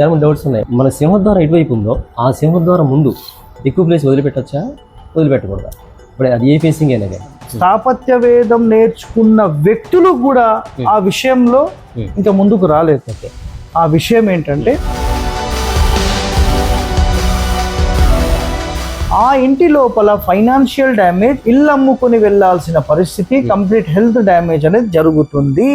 చాలా మంది డౌట్స్ ఉన్నాయి. మన సింహద్వారం ఎటువైపు ఉందో ఆ సింహద్వారం ముందు ఎక్కువ ప్లేస్ వదిలిపెట్టచ్చా? వదిలిపెట్టకూడదా? ఇప్పుడు అది ఏ ఫేసింగ్ అయినా కానీ. స్థాపత్య వేదం నేర్చుకున్న వ్యక్తులు కూడా ఆ విషయంలో Hmm. ఇంకా ముందుకు రాలేదు. ఆ విషయం ఏంటంటే ఆ ఇంటి లోపల ఫైనాన్షియల్ డ్యామేజ్ ఇల్లు అమ్ముకొని వెళ్ళాల్సిన పరిస్థితి కంప్లీట్ హెల్త్ డ్యామేజ్ అనేది జరుగుతుంది.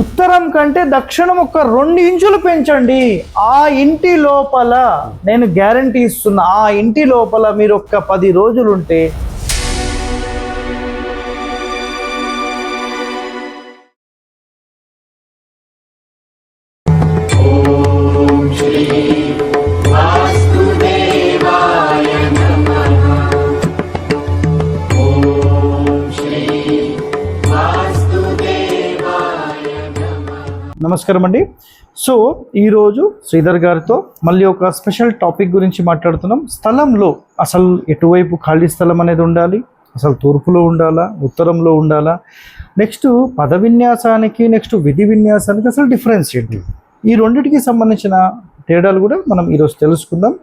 ఉత్తరం కంటే దక్షిణం ఒక రెండు ఇంచులు పెంచండి. ఆ ఇంటి లోపల నేను గ్యారంటీ ఇస్తున్నా ఆ ఇంటి లోపల మీరు ఒక్క పది రోజులుంటే నమస్కారం అండి. సో ఈరోజు శ్రీధర్ గారితో మళ్ళీ ఒక స్పెషల్ టాపిక్ గురించి మాట్లాడుతున్నాం. స్థలంలో అసలు ఎటువైపు ఖాళీ స్థలం అనేది ఉండాలి? అసలు తూర్పులో ఉండాలా? ఉత్తరంలో ఉండాలా? నెక్స్ట్ పద విన్యాసానికి నెక్స్ట్ విధి విన్యాసానికి అసలు డిఫరెన్స్ ఏంటి? ఈ రెండిటికి సంబంధించిన తేడాలు కూడా మనం ఈరోజు తెలుసుకుందాం.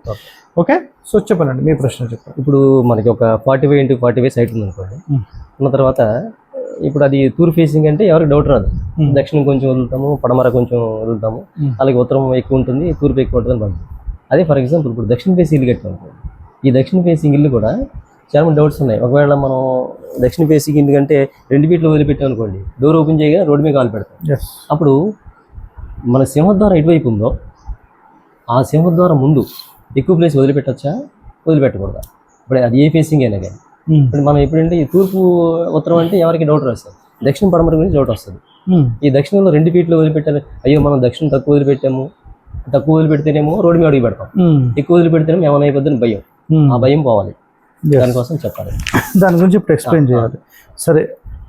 ఓకే? సో చెప్పండి మీ ప్రశ్న చెప్పండి. ఇప్పుడు మనకి ఒక forty five into forty five site ఉంది అనుకోండి. ఉన్న తర్వాత ఇప్పుడు అది తూర్పు ఫేసింగ్ అంటే ఎవరికి డౌట్ రాదు. Hmm. దక్షిణం కొంచెం వదులుతాము పడమర కొంచెం వదులుతాము. Hmm. అలాగే ఉత్తరం ఎక్కువ ఉంటుంది తూర్పు ఎక్కువ ఉంటుంది అని అదే ఫర్ ఎగ్జాంపుల్ ఇప్పుడు దక్షిణ ఫేసింగ్ ఇల్లు కట్టాం అనుకోండి. ఈ దక్షిణ ఫేసింగ్ ఇల్లు కూడా చాలా మంది డౌట్స్ ఉన్నాయి. ఒకవేళ మనం దక్షిణ ఫేసింగ్ ఇల్లు కంటే రెండు ఫీట్లు వదిలిపెట్టాం అనుకోండి డోర్ ఓపెన్ చేయగా రోడ్డు మీద కాలు పెడతాం. అప్పుడు మన సింహద్వారం ఎటువైపు ఉందో ఆ సింహద్వారం ముందు ఎక్కువ ప్లేస్ వదిలిపెట్టచ్చా వదిలిపెట్టకూడదా? ఇప్పుడు అది ఏ ఫేసింగ్ అయినా కానీ. ఇప్పుడు మనం ఎప్పుడంటే ఈ తూర్పు ఉత్తరం అంటే ఎవరికి డౌట్ వస్తుంది దక్షిణ పడమర గురించి డౌట్ వస్తుంది. ఈ దక్షిణంలో రెండు ఫీట్లు వదిలిపెట్టాలి. అయ్యో మనం దక్షిణం తక్కువ వదిలిపెట్టాము. తక్కువ వదిలిపెడితేనేమో రోడ్డు మీద అడుగు పెడతాం. ఎక్కువ వదిలిపెడితేనేమో ఏమైనా అయిపోద్దని భయం. ఆ భయం పోవాలి. దానికోసం చెప్పాలి. దాని గురించి ఇప్పుడు ఎక్స్ప్లెయిన్ చేయాలి. సరే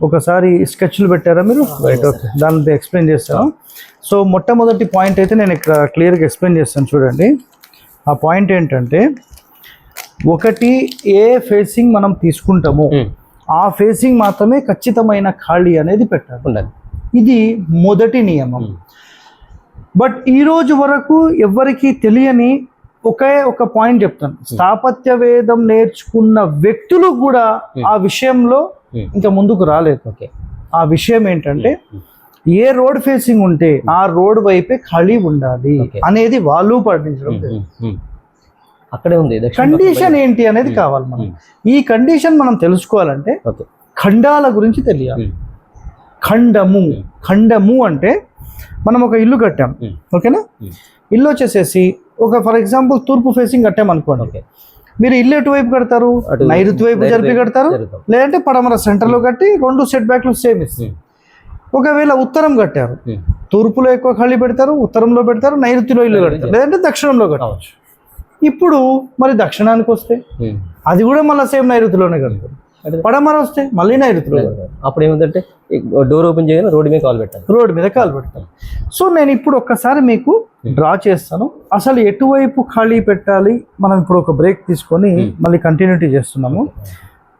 ఒకసారి స్కెచ్లు పెట్టారా మీరు? రైట్ ఓకే దాని ఎక్స్ప్లెయిన్ చేస్తాను. సో మొట్టమొదటి పాయింట్ అయితే నేను ఇక్కడ క్లియర్గా ఎక్స్ప్లెయిన్ చేస్తాను చూడండి. ఆ పాయింట్ ఏంటంటే ఒకటి ఏ ఫేసింగ్ మనం తీసుకుంటామో ఆ ఫేసింగ్ మాత్రమే ఖచ్చితమైన ఖాళీ అనేది పెట్టాలి. ఇది మొదటి నియమం. బట్ ఈ రోజు వరకు ఎవరికి తెలియని ఒకే ఒక పాయింట్ చెప్తాను. స్థాపత్య వేదం నేర్చుకున్న వ్యక్తులు కూడా ఆ విషయంలో ఇంకా ముందుకు రాలేదు. ఓకే. ఆ విషయం ఏంటంటే ఏ రోడ్ ఫేసింగ్ ఉంటే ఆ రోడ్ వైపే ఖాళీ ఉండాలి. అనేది వాళ్ళు పాటించడం. అక్కడే ఉంది కండిషన్ ఏంటి అనేది కావాలి మనం ఈ కండిషన్ మనం తెలుసుకోవాలంటే ఖండాల గురించి తెలియాలి. ఖండము. ఖండము అంటే మనం ఒక ఇల్లు కట్టాం. ఓకేనా? ఇల్లు వచ్చేసేసి ఒక ఫర్ ఎగ్జాంపుల్ తూర్పు ఫేసింగ్ కట్టాం అనుకోండి. ఓకే. మీరు ఇల్లు ఎటువైపు కడతారు? నైరుతి వైపు జరిపి కడతారు. లేదంటే పడమర సెంటర్లో కట్టి రెండు సెట్ బ్యాక్లు సేమ్ ఇస్తాయి ఉమ్, ఒకవేళ ఉత్తరం కట్టారు. తూర్పులో ఎక్కువ ఖాళీ పెడతారు ఉత్తరంలో పెడతారు నైరుతిలో ఇల్లు కడతారు. లేదంటే దక్షిణంలో కడతారు కావచ్చు ఇప్పుడు మరి దక్షిణానికి వస్తే. అది కూడా మళ్ళీ సేమ్ నైరుతిలోనే కడతారు పడమర వస్తే మళ్ళీ నైరుతిలో. అప్పుడు ఏమిటంటే డోర్ ఓపెన్ చేయగానే రోడ్డు మీద కాల్ పెట్టాలి. రోడ్డు మీద కాలు పెడతారు సో నేను ఇప్పుడు ఒక్కసారి మీకు డ్రా చేస్తాను. అసలు ఎటువైపు ఖాళీ పెట్టాలి? మనం ఇప్పుడు ఒక బ్రేక్ తీసుకొని మళ్ళీ కంటిన్యూటీ చేస్తున్నాము.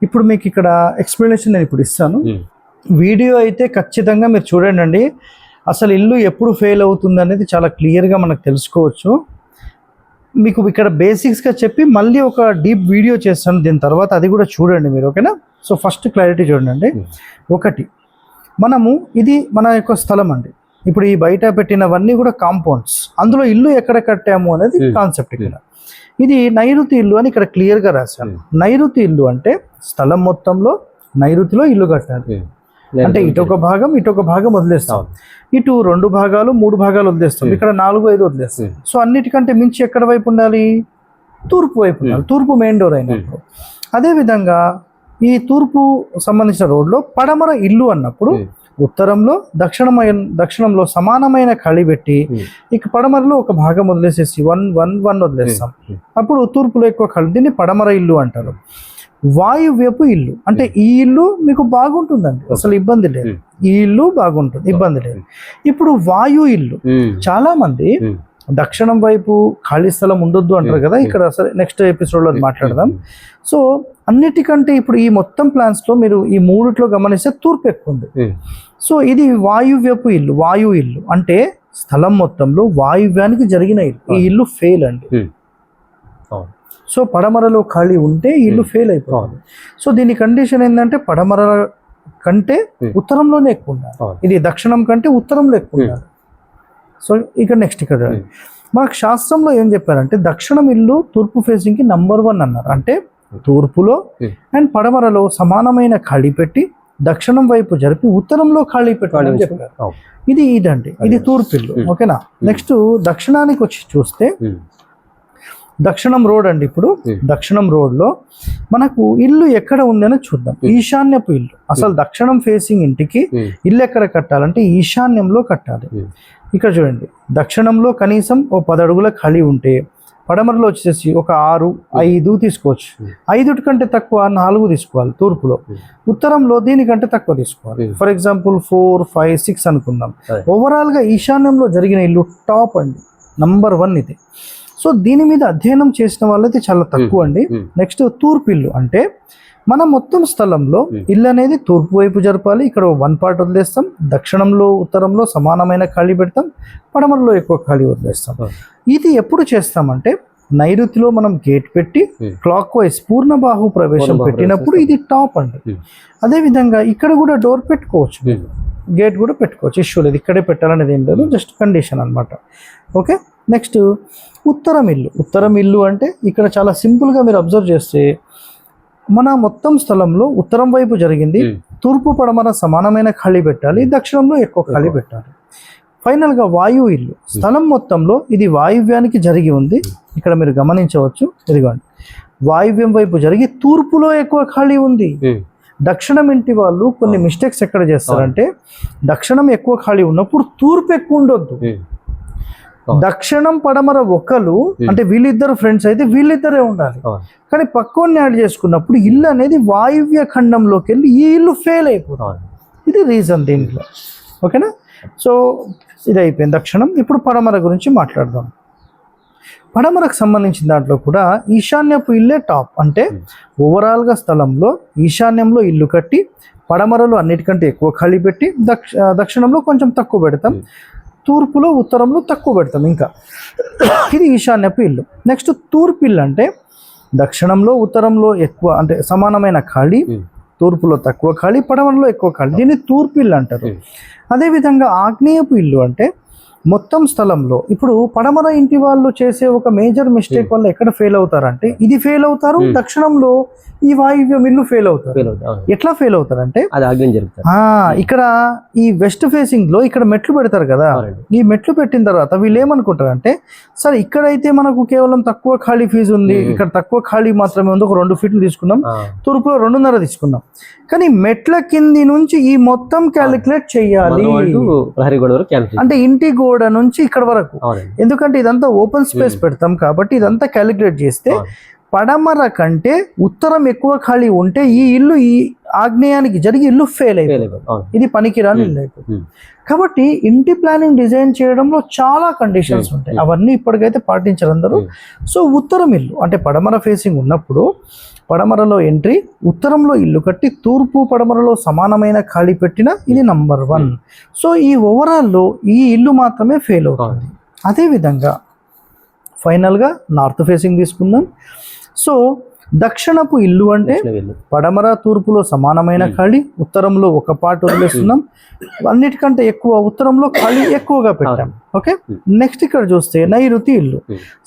ఇప్పుడు మీకు ఇక్కడ ఎక్స్ప్లెనేషన్ నేను ఇప్పుడు ఇస్తాను. వీడియో అయితే ఖచ్చితంగా మీరు చూడండి అసలు ఇల్లు ఎప్పుడు ఫెయిల్ అవుతుంది అనేది చాలా క్లియర్గా మనకు తెలుసుకోవచ్చు. మీకు ఇక్కడ బేసిక్స్గా చెప్పి మళ్ళీ ఒక డీప్ వీడియో చేస్తాను. దీని తర్వాత అది కూడా చూడండి మీరు ఓకేనా సో ఫస్ట్ క్లారిటీ చూడండి. ఒకటి మనము ఇది మన యొక్క స్థలం అండి. ఇప్పుడు ఈ బయట పెట్టినవన్నీ కూడా కాంపౌండ్స్ అందులో ఇల్లు ఎక్కడ కట్టాము అనేది Hmm. కాన్సెప్ట్ ఇక్కడ. ఇది నైరుతి ఇల్లు అని ఇక్కడ క్లియర్గా రాశాను నైరుతి ఇల్లు అంటే స్థలం మొత్తంలో నైరుతిలో ఇల్లు కట్టాలి. అంటే ఇటు ఒక భాగం ఇటు ఒక భాగం వదిలేస్తాం. ఇటు రెండు భాగాలు మూడు భాగాలు వదిలేస్తాం. ఇక్కడ నాలుగు ఐదు వదిలేస్తాం. Hmm. సో అన్నిటికంటే మించి ఎక్కడ వైపు ఉండాలి? తూర్పు వైపు ఉండాలి. తూర్పు మెయిన్ డోర్ అయినప్పుడు. అదేవిధంగా ఈ తూర్పు సంబంధించిన రోడ్లో పడమర ఇల్లు అన్నప్పుడు Hmm. ఉత్తరంలో దక్షిణమైన దక్షిణంలో సమానమైన ఖాళీ పెట్టి Hmm. ఇక పడమరలో ఒక భాగం వదిలేసేసి వన్ వన్ వన్ వదిలేస్తాం. Hmm. అప్పుడు తూర్పులో ఎక్కువ ఖాళీ దీన్ని పడమర ఇల్లు అంటారు. వాయువ్యపు ఇల్లు. అంటే ఈ ఇల్లు మీకు బాగుంటుందండి. అసలు ఇబ్బంది లేదు. Hmm. ఈ ఇల్లు బాగుంటుంది. ఇబ్బంది లేదు. ఇప్పుడు వాయు ఇల్లు. చాలా మంది దక్షిణం వైపు ఖాళీ స్థలం ఉండొద్దు అంటారు కదా. ఇక్కడ అసలు నెక్స్ట్ ఎపిసోడ్లో అది మాట్లాడదాం. సో అన్నిటికంటే ఇప్పుడు ఈ మొత్తం ప్లాన్స్లో మీరు ఈ మూడిట్లో గమనిస్తే తూర్పు ఎక్కువ ఉంది. సో ఇది వాయువ్యపు ఇల్లు వాయు ఇల్లు. అంటే స్థలం మొత్తంలో వాయువ్యానికి జరిగిన ఇల్లు. ఈ ఇల్లు ఫెయిల్ అండి. సో పడమరలో ఖాళీ ఉంటే ఇల్లు ఫెయిల్ అయిపోతుంది సో దీని కండిషన్ ఏంటంటే పడమర కంటే Hmm. ఉత్తరంలోనే ఎక్కువ ఉండాలి. ఇది దక్షిణం కంటే ఉత్తరంలో ఎక్కువ ఉండాలి సో ఇక్కడ నెక్స్ట్ ఇక్కడ Hmm. మనకు శాస్త్రంలో ఏం చెప్పారంటే దక్షిణం ఇల్లు తూర్పు ఫేసింగ్కి నంబర్ వన్ అన్నారు అంటే తూర్పులో Hmm. అండ్ పడమరలో సమానమైన ఖాళీ పెట్టి దక్షిణం వైపు జరిపి ఉత్తరంలో ఖాళీ పెట్టాలని. చెప్పారు. ఇది ఇదండి ఇది తూర్పు ఇల్లు Hmm. ఓకేనా నెక్స్ట్ దక్షిణానికి వచ్చి చూస్తే. దక్షిణం రోడ్ అండి ఇప్పుడు. దక్షిణం రోడ్లో మనకు ఇల్లు ఎక్కడ ఉందని చూద్దాం. ఈశాన్యపు ఇల్లు అసలు దక్షిణం ఫేసింగ్ ఇంటికి. ఇల్లు ఎక్కడ కట్టాలంటే ఈశాన్యంలో కట్టాలి. ఇక్కడ చూడండి దక్షిణంలో కనీసం ఓ పది అడుగుల ఖాళీ ఉంటే పడమరలో వచ్చేసి ఒక ఆరు ఐదు తీసుకోవచ్చు. ఐదుటి కంటే తక్కువ నాలుగు తీసుకోవాలి తూర్పులో. ఉత్తరంలో దీనికంటే తక్కువ తీసుకోవాలి. For example four five six అనుకుందాం Right. ఓవరాల్గా ఈశాన్యంలో జరిగిన ఇల్లు టాప్ అండి నంబర్ వన్ ఇది సో దీని మీద అధ్యయనం చేసిన వాళ్ళైతే చాలా తక్కువ అండి. నెక్స్ట్ తూర్పు ఇల్లు అంటే మన మొత్తం స్థలంలో. ఇల్లు అనేది తూర్పు వైపు జరపాలి ఇక్కడ వన్ పార్ట్ వదిలేస్తాం దక్షిణంలో ఉత్తరంలో సమానమైన ఖాళీ పెడతాం పడమరలో ఎక్కువ ఖాళీ వదిలేస్తాం. ఇది ఎప్పుడు చేస్తామంటే నైరుతిలో మనం గేట్ పెట్టి. క్లాక్ వైజ్ పూర్ణ బాహు ప్రవేశం పెట్టినప్పుడు ఇది టాప్ అండి Hmm. అదే విధంగా ఇక్కడ కూడా డోర్ పెట్టుకోవచ్చు. గేట్ కూడా పెట్టుకోవచ్చు ఇష్యూ లేదు ఇక్కడే పెట్టాలనేది ఏం లేదు జస్ట్ కండిషన్ అన్నమాట ఓకే నెక్స్ట్ ఉత్తరం ఇల్లు. ఉత్తరం ఇల్లు అంటే ఇక్కడ చాలా సింపుల్గా మీరు అబ్జర్వ్ చేస్తే మన మొత్తం స్థలంలో ఉత్తరం వైపు జరిగింది. తూర్పు పడమర సమానమైన ఖాళీ పెట్టాలి దక్షిణంలో ఎక్కువ ఖాళీ. పెట్టాలి. ఫైనల్గా వాయు ఇల్లు. స్థలం మొత్తంలో ఇది వాయువ్యానికి జరిగి ఉంది. ఇక్కడ మీరు గమనించవచ్చు. ఇదిగోండి. వాయువ్యం వైపు జరిగి తూర్పులో ఎక్కువ ఖాళీ ఉంది. దక్షిణం ఇంటి వాళ్ళు కొన్ని మిస్టేక్స్ ఎక్కడ చేస్తారంటే దక్షిణం ఎక్కువ ఖాళీ ఉన్నప్పుడు తూర్పు ఎక్కువ ఉండొద్దు. దక్షిణం పడమర ఒకరు అంటే వీళ్ళిద్దరు ఫ్రెండ్స్ అయితే వీళ్ళిద్దరే ఉండాలి. కానీ పక్కోని యాడ్ చేసుకున్నప్పుడు ఇల్లు అనేది వాయువ్య ఖండంలోకి వెళ్ళి ఈ ఇల్లు ఫెయిల్ అయిపోతుంది. ఇది రీజన్ దీంట్లో. ఓకేనా? సో ఇది అయిపోయింది దక్షిణం. ఇప్పుడు పడమర గురించి మాట్లాడదాం. పడమరకు సంబంధించిన దాంట్లో కూడా ఈశాన్యపు ఇల్లే టాప్ అంటే ఓవరాల్గా స్థలంలో ఈశాన్యంలో ఇల్లు కట్టి పడమరలో అన్నిటికంటే ఎక్కువ ఖాళీ పెట్టి దక్ష దక్షిణంలో కొంచెం తక్కువ పెడతాం. తూర్పులో ఉత్తరంలో తక్కువ పెడతాం ఇంకా ఇది ఈశాన్యపు ఇల్లు నెక్స్ట్ తూర్పు ఇల్లు అంటే దక్షిణంలో ఉత్తరంలో ఎక్కువ అంటే సమానమైన ఖాళీ. తూర్పులో తక్కువ ఖాళీ పడమరలో ఎక్కువ ఖాళీ దీన్ని తూర్పు ఇల్లు అంటారు. అదేవిధంగా ఆగ్నేయపు ఇల్లు అంటే మొత్తం స్థలంలో ఇప్పుడు పడమర ఇంటి వాళ్ళు చేసే ఒక మేజర్ మిస్టేక్ వల్ల ఎక్కడ ఫెయిల్ అవుతారంటే ఇది ఫెయిల్ అవుతారు Hmm. దక్షిణంలో ఈ వాయువ్యం ఇల్లు ఫెయిల్ అవుతారు. ఎట్లా ఫెయిల్ అవుతారంటే ఇక్కడ ఈ వెస్ట్ ఫేసింగ్లో ఇక్కడ మెట్లు పెడతారు కదా. ఈ మెట్లు పెట్టిన తర్వాత వీళ్ళు ఏమనుకుంటారంటే సరే ఇక్కడైతే మనకు కేవలం తక్కువ ఖాళీ ఫీజు ఉంది Hmm. ఇక్కడ తక్కువ ఖాళీ మాత్రమే ఉంది ఒక రెండు ఫీట్లు తీసుకున్నాం. తూర్పులో రెండున్నర తీసుకున్నాం కానీ మెట్ల కింది నుంచి ఈ మొత్తం క్యాలిక్యులేట్ చెయ్యాలి మనం అంటూ ప్రహరీ గోడ గోడ నుంచి ఇక్కడ వరకు ఎందుకంటే ఇదంతా ఓపెన్ స్పేస్ Hmm. పెడతాం కాబట్టి ఇదంతా క్యాలిక్యులేట్ చేస్తే. పడమర కంటే ఉత్తరం ఎక్కువ ఖాళీ ఉంటే ఈ ఇల్లు ఈ ఆగ్నేయానికి జరిగి ఇల్లు ఫెయిల్ అయిపోయింది ఇది పనికిరాని Hmm. ఇల్లు అయిపోతుంది Hmm. కాబట్టి ఇంటి ప్లానింగ్ డిజైన్ చేయడంలో చాలా కండిషన్స్. ఉంటాయి. అవన్నీ ఇప్పటికైతే పాటించారు అందరూ. సో ఉత్తరం ఇల్లు అంటే పడమర ఫేసింగ్ ఉన్నప్పుడు పడమరలో ఎంట్రీ ఉత్తరంలో ఇల్లు కట్టి తూర్పు పడమరలో సమానమైన ఖాళీ పెట్టిన ఇది నంబర్ వన్. సో ఈ ఓవరాల్లో ఈ ఇల్లు మాత్రమే ఫెయిల్ అవుతుంది. అదేవిధంగా ఫైనల్గా నార్త్ ఫేసింగ్ తీసుకుందాం. సో దక్షిణపు ఇల్లు అంటే. పడమర తూర్పులో సమానమైన. ఖాళీ ఉత్తరంలో ఒక పార్ట్ వదిలేస్తున్నాం అన్నిటికంటే ఎక్కువ ఉత్తరంలో ఖాళీ ఎక్కువగా పెట్టాం ఓకే. నెక్స్ట్ ఇక్కడ చూస్తే నైరుతి ఇల్లు.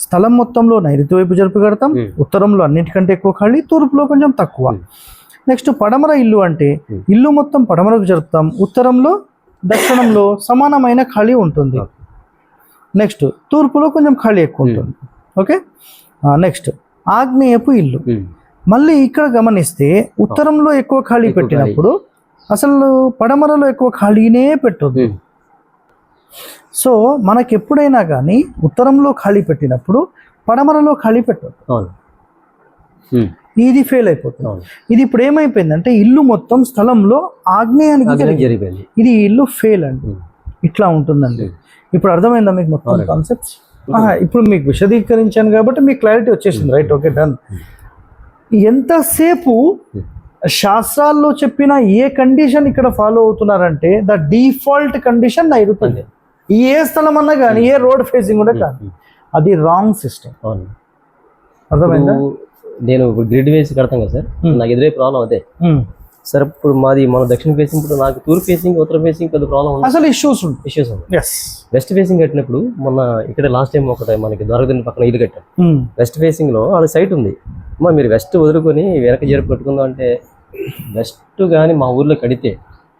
స్థలం మొత్తంలో నైరుతి వైపు జరుపు కడతాం. ఉత్తరంలో అన్నిటికంటే ఎక్కువ ఖాళీ తూర్పులో కొంచెం తక్కువ. నెక్స్ట్ పడమర ఇల్లు అంటే. ఇల్లు మొత్తం పడమరకు జరుపుతాం ఉత్తరంలో దక్షిణంలో సమానమైన ఖాళీ ఉంటుంది. నెక్స్ట్ తూర్పులో కొంచెం ఖాళీ ఎక్కువ. ఉంటుంది ఓకే నెక్స్ట్ ఆగ్నేయపు ఇల్లు. మళ్ళీ ఇక్కడ గమనిస్తే ఉత్తరంలో ఎక్కువ ఖాళీ పెట్టినప్పుడు అసలు పడమరలో ఎక్కువ ఖాళీనే పెట్టొద్దు ఉమ్. సో మనకి ఎప్పుడైనా కానీ ఉత్తరంలో ఖాళీ పెట్టినప్పుడు పడమరలో ఖాళీ ఉమ్. ఇది ఫెయిల్ అయిపోతుంది ఇది ఇప్పుడు ఏమైపోయిందంటే ఇల్లు మొత్తం స్థలంలో ఆగ్నేయానికి ఇది ఇల్లు ఫెయిల్ అండి. ఇట్లా ఉంటుందండి. ఇప్పుడు అర్థమైందా మీకు మొత్తం అవునండి. కాన్సెప్ట్స్ ఇప్పుడు మీకు విశదీకరించాను కాబట్టి మీకు క్లారిటీ వచ్చేసింది. రైట్ ఓకే డన్ ఎంతసేపు శాస్త్రాల్లో చెప్పిన ఏ కండిషన్ ఇక్కడ ఫాలో అవుతున్నారంటే ద డిఫాల్ట్ కండిషన్ నైరుతి ఏ స్థలం అన్నా కానీ ఏ రోడ్ ఫేసింగ్ కూడా కానీ అది రాంగ్ సిస్టమ్ అర్థమైందా? నేను గ్రిడ్ వేసి కడతాం కదా సార్. నాకు ఎదురే ప్రాబ్లం అదే. సార్ ఇప్పుడు మాది మన దక్షిణ ఫేసింగ్ ఇప్పుడు నాకు తూర్పు ఫేసింగ్ ఉత్తర ఫేసింగ్ పెద్ద ప్రాబ్లం ఉంది. అసలు ఇష్యూస్ ఉంటాయి ఇష్యూస్ ఉంది ఎస్ వెస్ట్ ఫేసింగ్ కట్టినప్పుడు మొన్న ఇక్కడ లాస్ట్ టైం ఒకటి మనకి దొరకదని పక్కన ఇల్లు కట్టాం. వెస్ట్ ఫేసింగ్లో ఆడ సైట్ ఉంది. అమ్మా మీరు వెస్ట్ వదులుకొని వెనక జరుపు కట్టుకుందాం అంటే వెస్ట్ కానీ మా ఊర్లో కడితే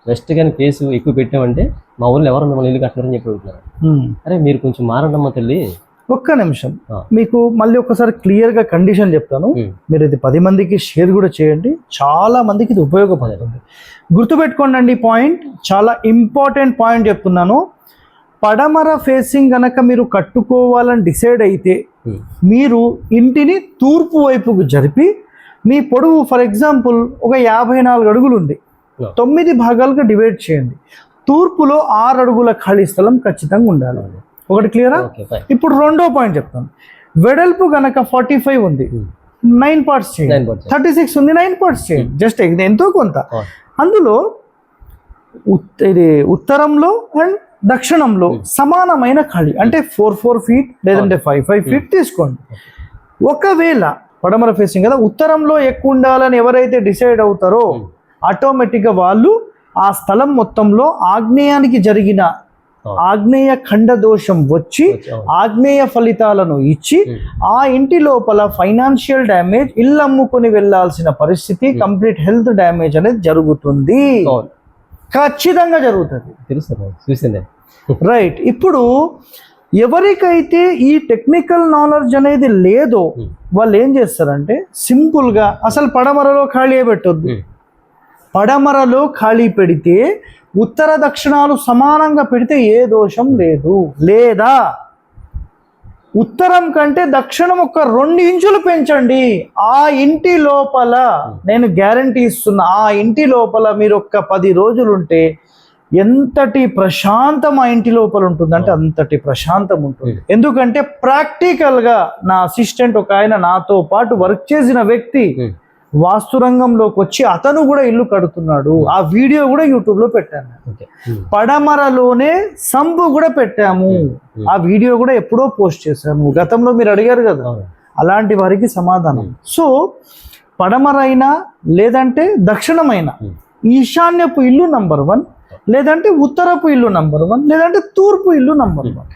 వెస్ట్ కానీ ఫేస్ ఎక్కువ పెట్టామంటే మా ఊర్లో ఎవరు మిమ్మల్ని ఇల్లు కట్టినారని చెప్పి అడుగుతున్నారు. అరే మీరు కొంచెం మారండమ్మా తల్లి. ఒక్క నిమిషం. మీకు మళ్ళీ ఒకసారి క్లియర్గా కండిషన్ చెప్తాను. మీరు ఇది పది మందికి షేర్ కూడా చేయండి. చాలా మందికి ఇది ఉపయోగపడుతుంది. గుర్తుపెట్టుకోండి ఈ పాయింట్ చాలా ఇంపార్టెంట్ పాయింట్ చెప్తున్నాను. పడమర ఫేసింగ్ గనక మీరు కట్టుకోవాలని డిసైడ్ అయితే. మీరు ఇంటిని తూర్పు వైపుకు జరిపి మీ పొడవు ఫర్ ఎగ్జాంపుల్ ఒక యాభై నాలుగు అడుగులు ఉంది. తొమ్మిది భాగాలుగా డివైడ్ చేయండి. తూర్పులో ఆరు అడుగుల ఖాళీ స్థలం ఖచ్చితంగా ఉండాలి. ఒకటి క్లియరా ఇప్పుడు రెండో పాయింట్ చెప్తాను వెడల్పు గనక ఫార్టీ ఫైవ్ ఉంది Hmm. నైన్ పార్ట్స్ చేయండి. థర్టీ సిక్స్ ఉంది నైన్ పార్ట్స్ చేయండి. జస్ట్ ఎంతో కొంత. Oh. అందులో ఇది ఉత్తరంలో అండ్ దక్షిణంలో సమానమైన ఖాళీ. అంటే ఫోర్ ఫోర్ ఫీట్ లేదంటే ఫైవ్ ఫైవ్ ఫీట్ తీసుకోండి. ఒకవేళ పడమర ఫేసింగ్ కదా ఉత్తరంలో ఎక్కువ ఉండాలని ఎవరైతే డిసైడ్ అవుతారో ఆటోమేటిక్గా వాళ్ళు ఆ స్థలం మొత్తంలో ఆగ్నేయానికి జరిగిన. ఆగ్నేయ ఖండ దోషం వచ్చి. ఆగ్నేయ ఫలితాలను ఇచ్చి. ఆ ఇంటి లోపల ఫైనాన్షియల్ డ్యామేజ్ ఇల్లు అమ్ముకొని వెళ్ళాల్సిన పరిస్థితి కంప్లీట్ హెల్త్ డ్యామేజ్ అనేది జరుగుతుంది ఖచ్చితంగా జరుగుతుంది తెలుసు చూసిందే రైట్ ఇప్పుడు ఎవరికైతే ఈ టెక్నికల్ నాలెడ్జ్ అనేది లేదో. వాళ్ళు ఏం చేస్తారంటే సింపుల్గా అసలు పడమరలో ఖాళీ పెట్టొద్దు. పడమరలో ఖాళీ పెడితే ఉత్తర దక్షిణాలు సమానంగా పెడితే ఏ దోషం లేదు. లేదా? ఉత్తరం కంటే దక్షిణం ఒక రెండు ఇంచులు పెంచండి. ఆ ఇంటి లోపల నేను గ్యారంటీ ఇస్తున్నా ఆ ఇంటి లోపల మీరు ఒక్క పది రోజులు ఉంటే ఎంతటి ప్రశాంతం ఆ ఇంటి లోపల ఉంటుందంటే అంతటి ప్రశాంతం ఉంటుంది. ఎందుకంటే ప్రాక్టికల్గా నా అసిస్టెంట్ ఒక ఆయన నాతో పాటు వర్క్ చేసిన వ్యక్తి. వాస్తు రంగంలోకి వచ్చి అతను కూడా ఇల్లు కడుతున్నాడు. ఆ వీడియో కూడా యూట్యూబ్లో పెట్టాను. ఓకే. పడమరలోనే సంపు కూడా పెట్టాము. ఆ వీడియో కూడా ఎప్పుడో పోస్ట్ చేశాము గతంలో మీరు అడిగారు కదా. అలాంటి వారికి సమాధానం. సో పడమరైనా లేదంటే దక్షిణమైన Hmm. ఈశాన్యపు ఇల్లు నంబర్ వన్ లేదంటే ఉత్తరపు ఇల్లు నంబర్ వన్ లేదంటే తూర్పు ఇల్లు నంబర్ వన్.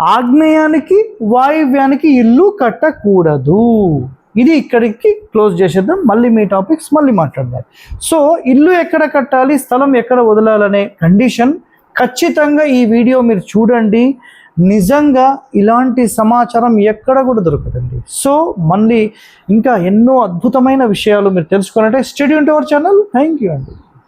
ఆగ్నేయానికి వాయువ్యానికి ఇల్లు కట్టకూడదు. ఇది ఇక్కడికి క్లోజ్ చేసేద్దాం. మళ్ళీ మీ టాపిక్స్ మళ్ళీ మాట్లాడదాం. సో ఇల్లు ఎక్కడ కట్టాలి స్థలం ఎక్కడ వదలాలనే కండిషన్ ఖచ్చితంగా ఈ వీడియో మీరు చూడండి. నిజంగా ఇలాంటి సమాచారం ఎక్కడ కూడా దొరకదండి. సో మళ్ళీ ఇంకా ఎన్నో అద్భుతమైన విషయాలు మీరు తెలుసుకోవాలంటే stadium tower channel thank you అండి.